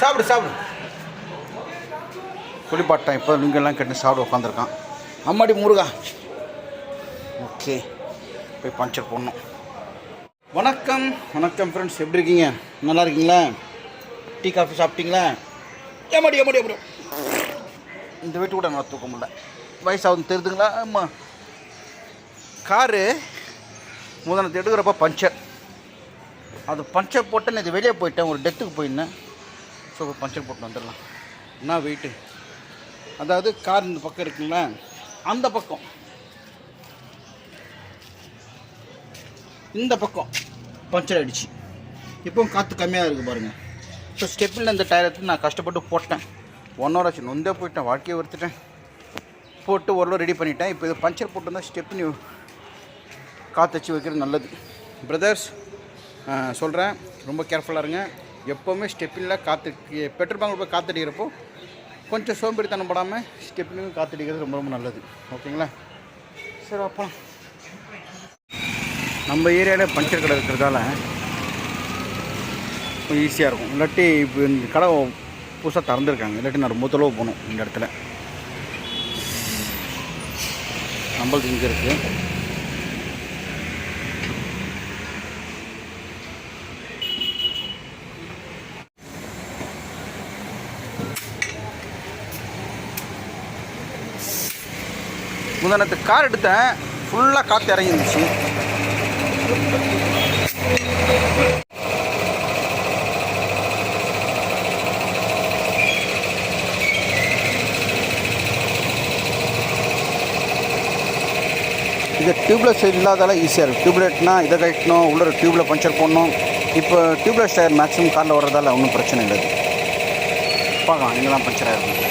சாப்பிடு சாப்பிடு. குளிப்பாட்டான் இப்போ நீங்கள்லாம் கட்டி சாப்பிட உட்காந்துருக்கான். அம்மாடி முருகா. ஓகே போய் பஞ்சர் போடணும். வணக்கம் வணக்கம் ஃப்ரெண்ட்ஸ் எப்படி இருக்கீங்க? நல்லா இருக்கீங்களா? டீ காஃபி சாப்பிட்டீங்களா? ஏமாடி ஏமாடி ஏமாடி. இந்த வீட்டு கூட நல்லா தூக்க முடியல வயசாகுது தெரியுதுங்களா? ஆமாம் காரு முதலத்தை எடுக்கிறப்ப பஞ்சர். அது பஞ்சர் போட்டேன்னு இது வெளியே போயிட்டேன் ஒரு டெத்துக்கு போயிருந்தேன். ஸோ பஞ்சர் போட்டு வந்துடலாம். என்ன வெயிட்டு அதாவது கார் இந்த பக்கம் இருக்குங்களா அந்த பக்கம். இந்த பக்கம் பஞ்சர் ஆகிடுச்சு இப்போவும் காற்று கம்மியாக இருக்குது பாருங்கள் ஸோ ஸ்டெப்பில் இந்த டயர் எடுத்து நான் கஷ்டப்பட்டு போட்டேன். ஒன் ஹவர் ஆச்சு நொந்தே போயிட்டேன் வாழ்க்கையை ஒருத்துட்டேன் போட்டு ஓரளவு ரெடி பண்ணிட்டேன். இப்போ இது பஞ்சர் போட்டிருந்தால் ஸ்டெப்னி காற்று வச்சு வைக்கிறது நல்லது. பிரதர்ஸ் சொல்கிறேன் ரொம்ப கேர்ஃபுல்லாக இருங்க. எப்போவுமே ஸ்டெப்பின்லாம் காற்று பெட்ரோல் பங்கில் போய் காற்றடிக்கிறப்போ கொஞ்சம் சோம்பேறித்தனம் படாமல் ஸ்டெப்னிலும் காற்றடிக்கிறது ரொம்ப ரொம்ப நல்லது. ஓகேங்களா? சரி அப்போ. நம்ம ஏரியாவில் பஞ்சர் கடை இருக்கிறதால கொஞ்சம் ஈஸியாக இருக்கும். இல்லாட்டி இப்போ இந்த கடை புதுசாக திறந்துருக்காங்க. இல்லாட்டி நான் ரொம்ப தொலைவு போகணும் இந்த இடத்துல. நம்மளுக்கு இங்கே இருக்குது முந்தானத்து கார் எடுத்தேன். ஃபுல்லாக காற்று இறங்கிருந்துச்சு. இது டியூப்லெஸ் இல்லாதால ஈஸியாக இருக்குது டியூப்லைட்னா இதை கட்டணும் உள்ளே டியூப்பில் பஞ்சர் போடணும். இப்போ டியூப்லெஸ் டயர் மேக்ஸிமம் காரில் வர்றதால ஒன்றும் பிரச்சனை இல்லை பார்க்கலாம் பார்க்கலாம் இங்கெல்லாம் பஞ்சர் ஆகிருக்கும்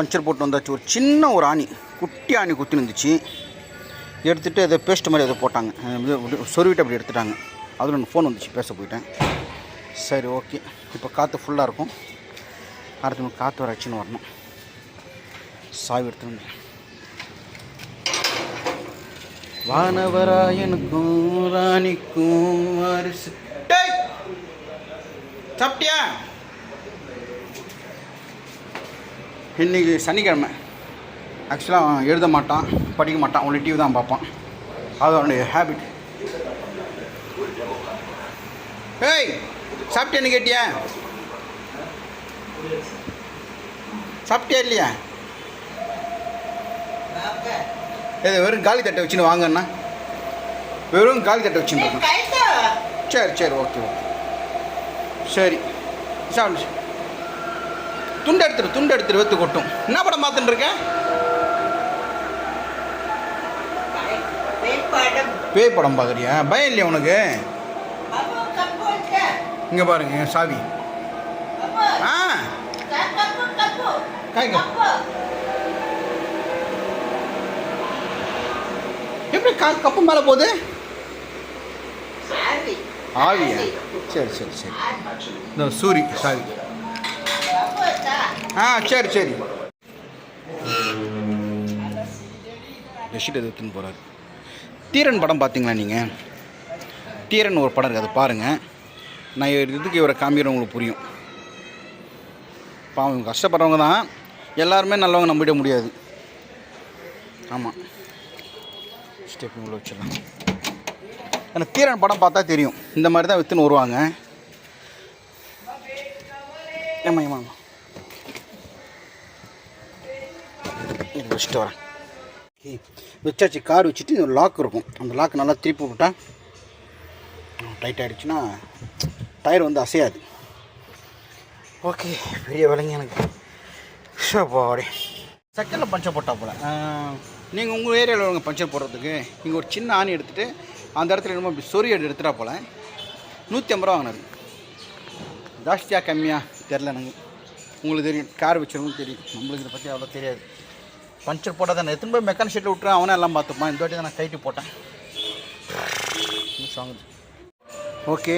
பஞ்சர் போட்டு வந்தாச்சு. ஒரு சின்ன ஒரு ஆணி குட்டி ஆணி குத்தி இருந்துச்சு எடுத்துகிட்டு அதை பேஸ்ட் மாதிரி அதை போட்டாங்க. சொருவிட்டு அப்படி எடுத்துட்டாங்க. அதில் ஒன்று ஃபோன் வந்துச்சு பேச போயிட்டேன். சரி ஓகே இப்போ காற்று ஃபுல்லாக இருக்கும். அடுத்து நம்ம காற்று வர அச்சுன்னு வரணும். சாவி எடுத்துட்டு வந்து. வானவராயனுக்கும் ராணிக்கும் வாரிசு. சாப்பிட்டியா? இன்றைக்கி சனிக்கிழமை. ஆக்சுவலாக அவன் எழுத மாட்டான் படிக்க மாட்டான் ஒன்லி டிவி தான் பார்ப்பான். அது அவனுடைய ஹேபிட் ஏய் சாப்பிட்டேன்னு கேட்டியா? சாப்பிட்டியா இல்லையா? ஏது வெறும் காலி தட்டை வச்சுன்னு வாங்கண்ணா வெறும் காலி தட்டை வச்சுன்னு. சரி சரி ஓகே ஓகே சரி. சாப்பிடு. துண்டு எடுத்துரு துண்டு எடுத்துரு வெத்து கொட்டும். என்ன படம் பார்த்துட்டு இருக்க? பேய் படம் பார்க்குறியா? பயம் இல்லையா உனக்கு? இங்கே பாருங்க சாவி. ஆ? காய்ங்க எப்படி கா கப்பு மேலே போகுது? ஆவியா? சரி சரி சரி. இந்த சூரி சாவி. ஆ சரி சரி. பெட்ஷீட் எடுத்துன்னு போகிறார் தீரன் படம் பார்த்தீங்களா நீங்கள் தீரன் ஒரு படம் இருக்குது அதை பாருங்கள் நான் இதுக்கு இவரை காமிக்கிறேன் உங்களுக்கு புரியும். பாவம் கஷ்டப்படுறவங்க தான். எல்லாருமே நல்லவங்க நம்பிட முடியாது. ஆமாம் ஸ்டெப் உள்ள வச்சிடலாம். எனக்கு தீரன் படம் பார்த்தா தெரியும். இந்த மாதிரி தான் விற்றுன்னு வருவாங்க. ஏமா ஏமா ஏமா. வச்சுட்டு வரேன். ஓகே வச்சாச்சு கார் வச்சுட்டு ஒரு லாக் இருக்கும். அந்த லாக் நல்லா திருப்பி விட்டா டைட் ஆகிடுச்சுன்னா டயர் வந்து அசையாது. ஓகே பெரிய விலைங்க எனக்கு. ஷோபாடி செகண்டில் பஞ்சர் போட்டால் போல். நீங்கள் உங்கள் ஏரியாவில் உங்கள் பஞ்சர் போடுறதுக்கு நீங்கள் ஒரு சின்ன ஆணி எடுத்துகிட்டு அந்த இடத்துல என்னமோ இப்படி சொறி எடுத்து எடுத்துட்டா போல். நூற்றி ஐம்பது ரூபா வாங்கினாரு. ஜாஸ்தியாக கம்மியாக தெரில எனக்கு. உங்களுக்கு தெரியும் கார் வச்சுருக்கும் தெரியும். நம்மளுக்கு இதை பற்றி அவ்வளோ தெரியாது. பஞ்சர் போட்டால் தான் எத்தனை போய் மெக்கானிக் ஷெட்டில் விட்டுறேன் அவனே எல்லாம் பார்த்துப்பான். இந்த வாட்டி தான் நான் கைட்டு போட்டேன். வாங்குது ஓகே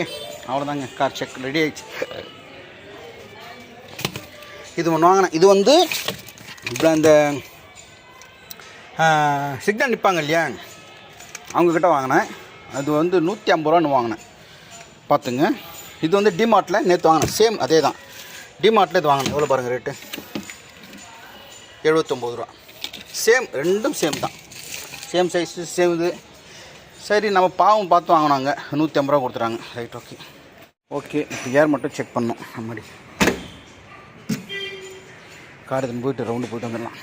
அவ்வளோதாங்க கார் செக் ரெடி ஆகிடுச்சு இது ஒன்று வாங்கினேன். இது வந்து இப்போ அந்த சிக்னல் நிற்பாங்க இல்லையா? அவங்கக்கிட்ட வாங்கினேன். அது வந்து நூற்றி ஐம்பது ரூபான்னு வாங்கினேன். பார்த்துங்க. இது வந்து டிமார்ட்டில் நேற்று வாங்கினேன். சேம் அதே தான் டிமார்ட்டில் இது வாங்கினேன். எவ்வளோ பாருங்கள் ரேட்டு எழுபத்தொம்போது ரூபா. சேம் ரெண்டும் சேம் தான். சேம் சைஸு சேம் இது. சரி நம்ம பாவம் பார்த்து வாங்கினாங்க நூற்றி ஐம்பது ரூபா கொடுத்துறாங்க ரைட் ஓகே ஓகே இப்போ ஏர் மட்டும் செக் பண்ணோம் நம்மடி கார் எடுத்துன்னு போயிட்டு ரவுண்டு போயிட்டு வந்துடலாம்.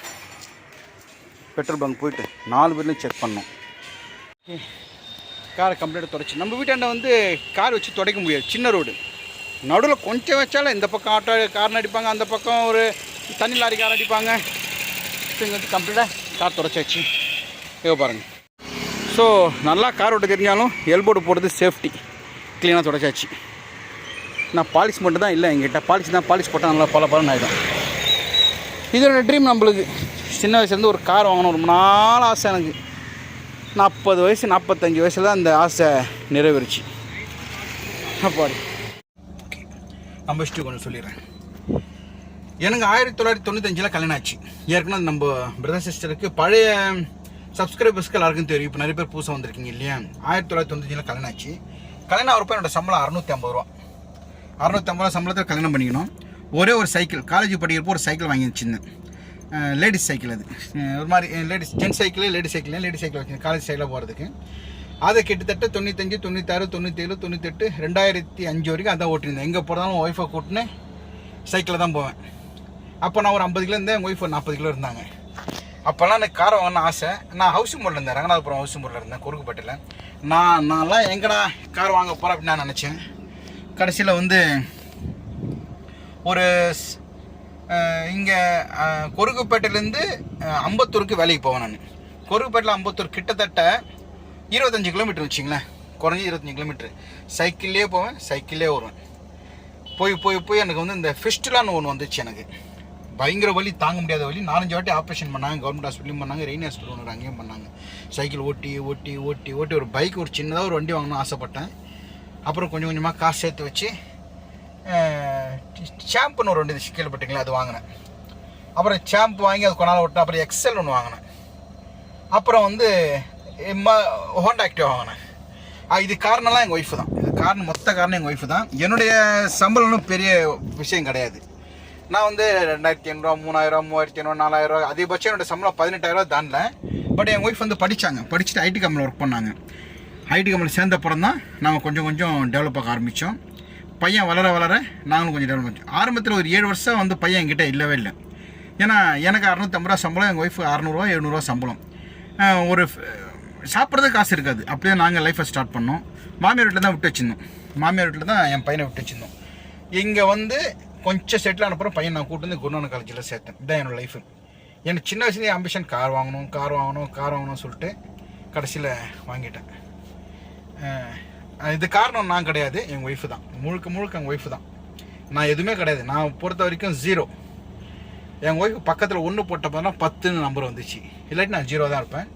பெட்ரோல் பங்க் போயிட்டு நாலு பேர்லையும் செக் பண்ணோம் காரை கம்ப்ளீட்டாக தொடச்சி. நம்ம வீட்டாண்ட வந்து கார் வச்சு துடைக்க முடியாது. சின்ன ரோடு நடுவில் கொஞ்சம் வச்சாலும் இந்த பக்கம் ஆட்டோ கார் அடிப்பாங்க அந்த பக்கம் ஒரு தண்ணி லாரி கார் அடிப்பாங்க. இப்போ வந்து கம்ப்ளீட்டாக கார் தொடச்சாச்சு. இவ பாருங்கள் ஸோ நல்லா கார் ஓட்ட தெரிஞ்சாலும் எல்போர்டு போடுறது சேஃப்டி க்ளீனாக தொடச்சாச்சு. நான் பாலிஷ் மட்டும் தான் இல்லை எங்கிட்ட பாலிஷ் தான் பாலிஷ் போட்டால் நல்லா பல பலன் ஆகிடும் இதோட ட்ரீம் நம்மளுக்கு. சின்ன வயசுலேருந்து ஒரு கார் வாங்கணும். ரொம்ப நாள் ஆசை எனக்கு. நாற்பது வயசு நாற்பத்தஞ்சு வயசில் தான் அந்த ஆசை நிறைவேறுச்சு. அப்பாடி. ஓகே நம்ம இஷ்டம் கொஞ்சம் சொல்லிடுறேன். எனக்கு ஆயிரத்தி தொள்ளாயிரத்தி தொண்ணூத்தஞ்சில் கல்யாணம் ஆச்சு ஏற்கனவே நம்ம பிரதர் சிஸ்டருக்கு பழைய சப்ஸ்கிரைபர்ஸ்க்கு எல்லாருக்கும் தெரியும். இப்போ நிறைய பேர் புதுசாக வந்திருக்கீங்க இல்லையா? ஆயிரத்தி தொள்ளாயிரத்தி தொண்ணூத்தஞ்சில் கல்யாணம் ஆச்சு கல்யாணம் ஆகிறப்ப என்னோட சம்பளம் அறுநூற்றி ஐம்பது ரூபா. அறுநூற்றி ஐம்பது ரூபா சம்பளத்தில் கல்யாணம் பண்ணிக்கணும். ஒரே ஒரு சைக்கிள் காலேஜ் படிக்கிறப்போ ஒரு சைக்கிள் வாங்கி வச்சுருந்தேன். லேடிஸ் சைக்கிள் அது. ஒரு மாதிரி ladies gents cycle ladies cycle ladies cycle வச்சு காலேஜ் சைக்கிளாக போகிறதுக்கு அதை கிட்டத்தட்ட தொண்ணூத்தஞ்சு தொண்ணூத்தாறு தொண்ணூத்தேழு தொண்ணூத்தெட்டு ரெண்டாயிரத்தி அஞ்சு வரைக்கும் அதான் ஓட்டிருந்தேன் எங்கே போகிறதாலும் ஒய்ஃபை கூட்டினேன் சைக்கிளில் தான் போவேன். அப்போ நான் ஒரு ஐம்பது கிலோ இருந்தேன் எங்கள் ஒய்ஃப் ஒரு நாற்பது கிலோ இருந்தாங்க. அப்போல்லாம் எனக்கு காரை வாங்கணும் ஆசை. நான் ஹவுசிங் போர்டில் இருந்தேன். ரங்கநாதபுரம் ஹவுசிங் போர்டில் இருந்தேன் குறுக்குப்பேட்டையில். நான் நான்லாம் எங்கடா கார் வாங்க போகிறேன் அப்படின்னு நான் நினச்சேன். கடைசியில் வந்து ஒரு இங்கே கொருக்குப்பேட்டையிலேருந்து அம்பத்தூருக்கு வேலைக்கு போவேன் நான். கொருக்குப்பேட்டையில் அம்பத்தூர் கிட்டத்தட்ட இருபத்தஞ்சி கிலோமீட்டர் வச்சிங்களேன். குறைஞ்சி இருபத்தஞ்சி கிலோமீட்ரு சைக்கிள்லேயே போவேன் சைக்கிள்லேயே வருவேன் போய் போய் போய் எனக்கு வந்து இந்த ஃபெஸ்டிலான்னு ஒன்று வந்துச்சு எனக்கு. பயங்கர வலி தாங்க முடியாத வலி. நாலஞ்சு வாட்டி ஆப்ரேஷன் பண்ணாங்க கவர்மெண்ட் ஹாஸ்பிட்டலும் பண்ணாங்க ரெயின் ஹாஸ்பிட்டல் ஒன்று அங்கேயும் பண்ணாங்க. சைக்கிள் ஓட்டி ஓட்டி ஓட்டி ஓட்டி ஒரு பைக் ஒரு சின்னதாக ஒரு வண்டி வாங்கணும்னு ஆசைப்பட்டேன். அப்புறம் கொஞ்சம் கொஞ்சமாக காசு சேர்த்து வச்சு ஷாம்புன்னு ஒரு வண்டி கேள்விப்பட்டீங்களா அது வாங்கினேன். அப்புறம் ஷாம்பு வாங்கி அது கொண்டாட விட்டேன் அப்புறம் எக்ஸல் ஒன்று வாங்கினேன். அப்புறம் வந்து ஹோண்டா ஆக்டிவா வாங்கினேன். இது காரணம்லாம் எங்கள் ஒய்ஃபு தான். இது காரணம் மொத்த காரணம் எங்கள் ஒய்ஃபு தான். என்னுடைய சம்பளம்னு பெரிய விஷயம் கிடையாது. நான் வந்து ரெண்டாயிரத்தி ஐநூறுரூவா மூணாயிரம் மூவாயிரத்தி ஐநூறு நாலாயிரம் அதிகபட்சம் என்னோட சம்பளம் பதினெட்டாயிரம் தாண்டல பட் என் ஒய்ஃப் வந்து படித்தாங்க படிச்சுட்டு ஐடி கம்பெனியில் ஒர்க் பண்ணாங்க. ஐடி கம்பெனியில் சேர்ந்த அப்புறம் தான் நாங்கள் கொஞ்சம் கொஞ்சம் டெவலப் ஆக ஆரம்பித்தோம் பையன் வளர வளர நாங்களும் கொஞ்சம் டெவலப் ஆச்சோம் ஆரம்பத்தில் ஒரு ஏழு வருஷம் வந்து பையன் என்கிட்ட இல்லவே இல்லை. ஏன்னா எனக்கு அறநூற்றம்பது ரூபா சம்பளம் எங்கள் ஒய்ஃபு அறநூறுவா எழுநூறுவா சம்பளம். ஒரு சாப்பிட்றதே காசு இருக்காது. அப்படியே நாங்கள் லைஃப்பை ஸ்டார்ட் பண்ணோம். மாமியார் வீட்டில் தான் விட்டு வச்சிருந்தோம். மாமியார் வீட்டில் தான் என் பையனை விட்டு வச்சிருந்தோம். இங்கே வந்து கொஞ்சம் செட்டில் ஆனப்புறம் பையன் நான் கூட்டு வந்து குருநானக் காலேஜில் சேர்த்தேன். இதான் என்னோட லைஃப் எனக்கு சின்ன வயசுலேயே ஆம்பிஷன் கார் வாங்கணும் கார் வாங்கணும் கார் வாங்கணும்னு சொல்லிட்டு கடைசியில் வாங்கிட்டேன். இது காரணம் நான் கிடையாது எங்கள் ஒய்ஃபு தான். முழுக்க முழுக்க எங்கள் ஒய்ஃபு தான். நான் எதுவுமே கிடையாது. நான் பொறுத்த வரைக்கும் ஜீரோ எங்கள் ஒய்ஃபு பக்கத்தில் ஒன்று போட்டப்போ பத்துன்னு நம்பர் வந்துச்சு. இல்லாட்டி நான் ஜீரோ தான் இருப்பேன்.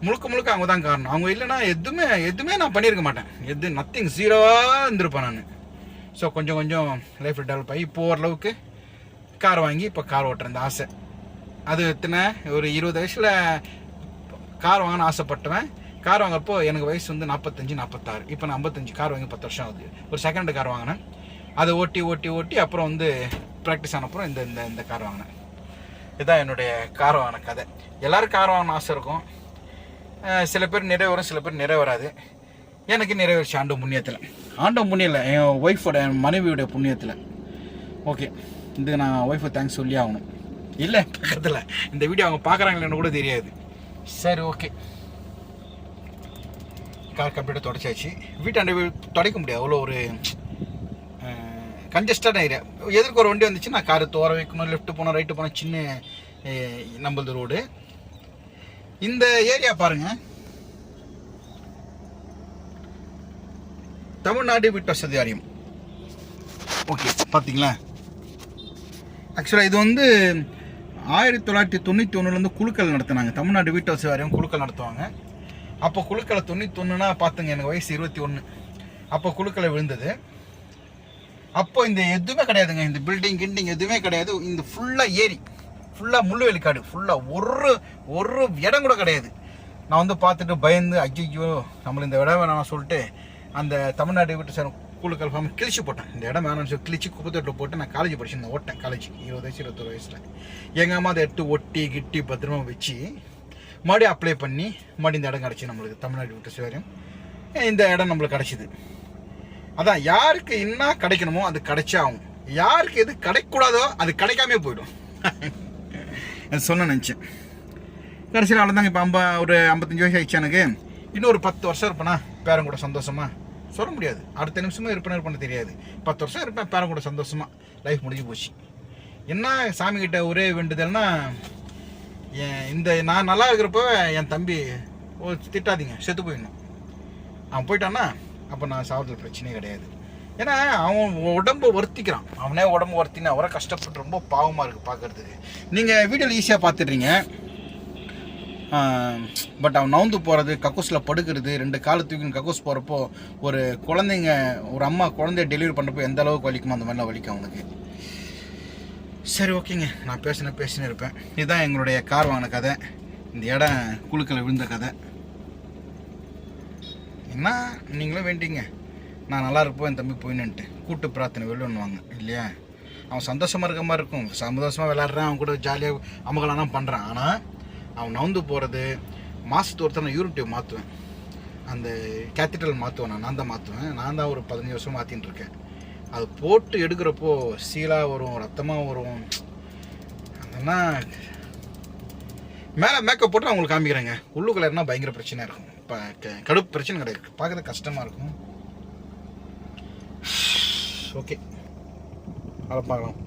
முழுக்க முழுக்க அவங்க தான் காரணம். அவங்க இல்லைன்னா எதுவுமே எதுவுமே நான் பண்ணியிருக்க மாட்டேன். எது நத்திங் ஜீரோவாக இருந்திருப்பேன் நான். ஸோ கொஞ்சம் கொஞ்சம் லைஃப்பில் டெவலப் ஆகி இப்போ ஓரளவுக்கு கார் வாங்கி இப்போ கார் ஓட்டுற இந்த ஆசை. அது எத்தனை? ஒரு இருபது வயசில் கார் வாங்கணும்னு ஆசைப்பட்டவன் கார் வாங்குறப்போ எனக்கு வயசு வந்து நாற்பத்தஞ்சு நாற்பத்தாறு இப்போ நான் ஐம்பத்தஞ்சு கார் வாங்கி பத்து வருஷம் ஆகுது. ஒரு செகண்ட் கார் வாங்கினேன். அதை ஓட்டி ஓட்டி ஓட்டி அப்புறம் வந்து ப்ராக்டிஸ் ஆனப்புறம் இந்த இந்த இந்த கார் வாங்கினேன். இதுதான் என்னுடைய கார் வாங்கின கதை. எல்லோரும் கார் வாங்கணும் ஆசை இருக்கும். சில பேர் நிறைவேறும் சில பேர் நிறைவேறாது எனக்கு நிறைவேறிச்சு ஆண்ட புண்ணியத்தில். ஆண்ட புண்ணியில் என் ஒய்ஃபோட என் மனைவியோட புண்ணியத்தில். ஓகே இது நான் ஒய்ஃபை தேங்க்ஸ் சொல்லி ஆகணும். இல்லை பக்கத்தில். இந்த வீடியோ அவங்க பார்க்குறாங்களேன்னு கூட தெரியாது. சரி ஓகே கார் கம்ப்ளீட்டாக தொடச்சாச்சு. வீட்டாண்ட வீ- துடைக்க முடியாது. அவ்வளோ ஒரு கன்ஜஸ்டட் ஏரியா எதிர்க்கு ஒரு வண்டி வந்துச்சு நான் காரு தோற வைக்கணும் லெஃப்ட் போனோம் ரைட்டு போனோம் சின்ன நம்மளது ரோடு இந்த ஏரியா பாருங்கள் தமிழ்நாடு வீட்டு வசதி வாரியம் ஓகே பார்த்தீங்களா ஆக்சுவலாக இது வந்து ஆயிரத்தி தொள்ளாயிரத்தி தொண்ணூற்றி ஒன்றுலேருந்து குழுக்கள் நடத்துனாங்க. தமிழ்நாடு வீட்டு வசதி வாரியம் குழுக்கள் நடத்துவாங்க. அப்போ குழுக்களை தொண்ணூத்தொன்னுனா பார்த்துங்க எனக்கு வயசு இருபத்தி ஒன்று அப்போ குழுக்களை விழுந்தது. அப்போ இந்த எதுவுமே கிடையாதுங்க. இந்த பில்டிங் கில்டிங் எதுவுமே கிடையாது. இந்த ஃபுல்லாக ஏரி ஃபுல்லாக முள்ளுவேலிக்காடு ஃபுல்லாக ஒரு ஒரு இடம் கூட கிடையாது. நான் வந்து பார்த்துட்டு பயந்து ஐயோ நம்மள இந்த இடம் வேணாம் சொல்லிட்டு அந்த தமிழ்நாடு விட்டு சார் குழுக்கள் ஃபார்ம் கிழிச்சு போட்டேன். இந்த இடம் வேணும்னு சொல்லி கிழிச்சு குப்பத்தொட்டில் போட்டு நான் காலேஜ் படிச்சிருந்தேன். ஓட்டேன் காலேஜ் இருபது வயசு இருபத்தொரு வயசில். எங்கள் அம்மா அதை எடுத்து ஒட்டி கிட்டி பத்திரமா வச்சு மறுபடியும் அப்ளை பண்ணி மறுபடியும் இந்த இடம் கிடச்சி நம்மளுக்கு தமிழ்நாடு விட்டு சேரும் இந்த இடம் நம்மளுக்கு கிடச்சிது. அதான் யாருக்கு என்ன கிடைக்கணுமோ அது கிடைச்சாகும் யாருக்கு எது கிடைக்கூடாதோ அது கிடைக்காமே போயிடும். சொன்ன நினச்சேன். கடைசியில் அவ்வளோதாங்க இப்போ ஐம்பா ஒரு ஐம்பத்தஞ்சு வயசு ஆயிடுச்சு எனக்கு. இன்னும் ஒரு பத்து வருஷம் இருப்பேனா? பேரன் கூட சந்தோஷமாக சொல்ல முடியாது. அடுத்த நிமிஷமும் இருப்பேன் பண்ண தெரியாது. பத்து வருஷம் இருப்பேன் பேரன் கூட சந்தோஷமாக லைஃப் முடிஞ்சு போச்சு. என்ன சாமி கிட்ட ஒரே வேண்டுதல்னா என் இந்த நான் நல்லா இருக்கிறப்ப என் தம்பி ஓ திட்டாதீங்க செத்து போயிடணும். அவன் போயிட்டான்னா அப்போ நான் சாவதில் பிரச்சனையே கிடையாது. ஏன்னா அவன் உடம்பு வருத்திக்கிறான். அவனே உடம்பு வருத்தினா அவரை கஷ்டப்பட்டு ரொம்ப பாவமாக இருக்குது பார்க்கறதுக்கு நீங்கள் வீடியோவில் ஈஸியாக பார்த்துட்றீங்க. பட் அவன் நவுந்து போகிறது கக்கூஸில் படுக்கிறது ரெண்டு காலை தூக்கின்னு கக்கூஸ் போகிறப்போ ஒரு குழந்தைங்க ஒரு அம்மா குழந்தைய டெலிவரி பண்ணுறப்போ எந்த அளவுக்கு வலிக்குமோ அந்த மாதிரிலாம் வலிக்கும் அவனுக்கு. சரி ஓகேங்க. நான் பேசின பேசினே இருப்பேன். இதுதான் எங்களுடைய கார் வாங்கின கதை. இந்த இடம் குழுக்களை விழுந்த கதை. என்ன? நீங்களும் வேண்டிங்க நான் நல்லா இருப்போம் என் தம்பி போயின்னுட்டு. கூட்டு பிரார்த்தனை வெள்ளுன்னுவாங்க இல்லையா? அவன் சந்தோஷமாக இருக்க மாதிரி இருக்கும். சந்தோஷமாக விளாட்றான் அவன் கூட ஜாலியாக அமகலானா பண்ணுறான் ஆனால் அவன் நவுந்து போகிறது மாதத்து ஒருத்தர் நான் யூனிட்டிவ் மாற்றுவேன் அந்த கேத்திட்டல் மாற்றுவேன் நான் நான் தான் மாற்றுவேன் நான் தான் ஒரு பதினஞ்சு வருஷம் மாற்றின்னு இருக்கேன். அது போட்டு எடுக்கிறப்போ சீலாக வரும் ரத்தமாக வரும். அதெல்லாம் மேலே மேக்கப் போட்டு நான் உங்களுக்கு காமிக்கிறேங்க. உள்ளுக்குள்ள பயங்கர பிரச்சனையாக இருக்கும். இப்போ கடுப்பு பிரச்சனை கிடையாது. பார்க்குறது கஷ்டமாக இருக்கும். ஓகே. அதை பார்க்கலாம்.